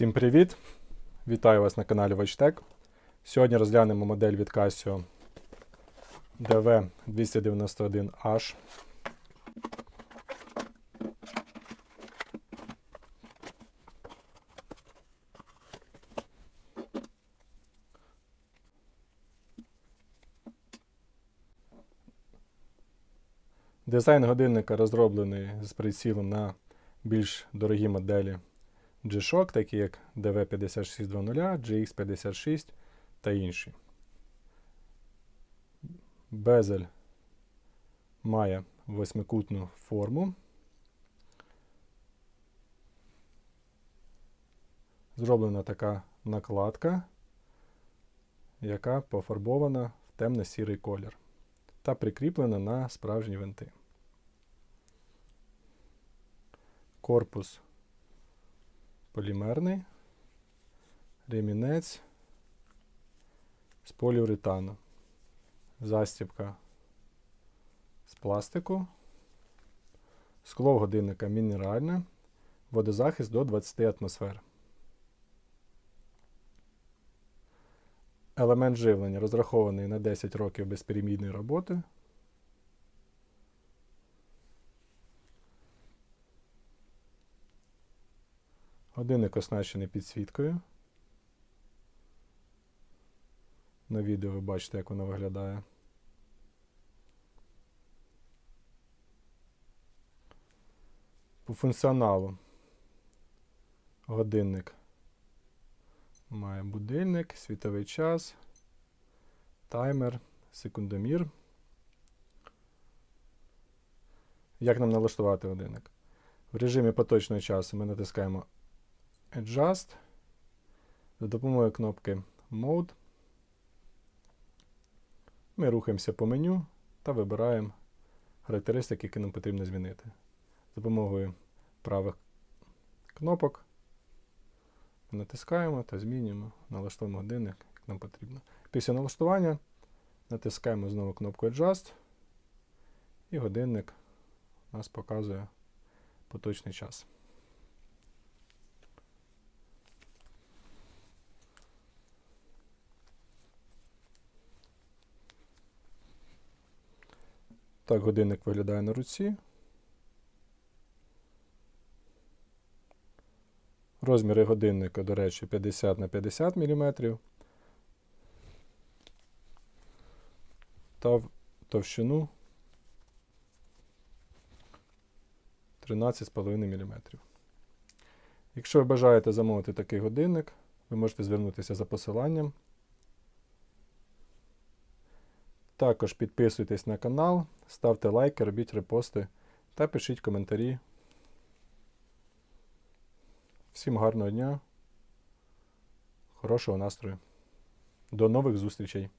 Всім привіт! Вітаю вас на каналі Watchtech. Сьогодні розглянемо модель від Casio DV291H. Дизайн годинника розроблений з прицілом на більш дорогі моделі G-Shock, такі як DV5620, GX56 та інші. Безель має восьмикутну форму. Зроблена така накладка, яка пофарбована в темно-сірий колір та прикріплена на справжні винти. Корпус полімерний, ремінець з поліуретану, застібка з пластику, скло годинника мінеральне, водозахист до 20 атмосфер. Елемент живлення розрахований на 10 років безперемійної роботи. Годинник оснащений підсвіткою. На відео ви бачите, як воно виглядає. По функціоналу годинник має будильник, світовий час, таймер, секундомір. Як нам налаштувати годинник? В режимі поточного часу ми натискаємо Adjust за допомогою кнопки Mode. Ми рухаємося по меню та вибираємо характеристики, які нам потрібно змінити. За допомогою правих кнопок натискаємо та змінюємо, налаштуємо годинник, як нам потрібно. Після налаштування натискаємо знову кнопку Adjust, і годинник нас показує поточний час. Так годинник виглядає на руці. Розміри годинника, до речі, 50 на 50 мм. Та в товщину 13,5 мм. Якщо ви бажаєте замовити такий годинник, ви можете звернутися за посиланням. Також підписуйтесь на канал, ставте лайки, робіть репости та пишіть коментарі. Всім гарного дня, хорошого настрою. До нових зустрічей!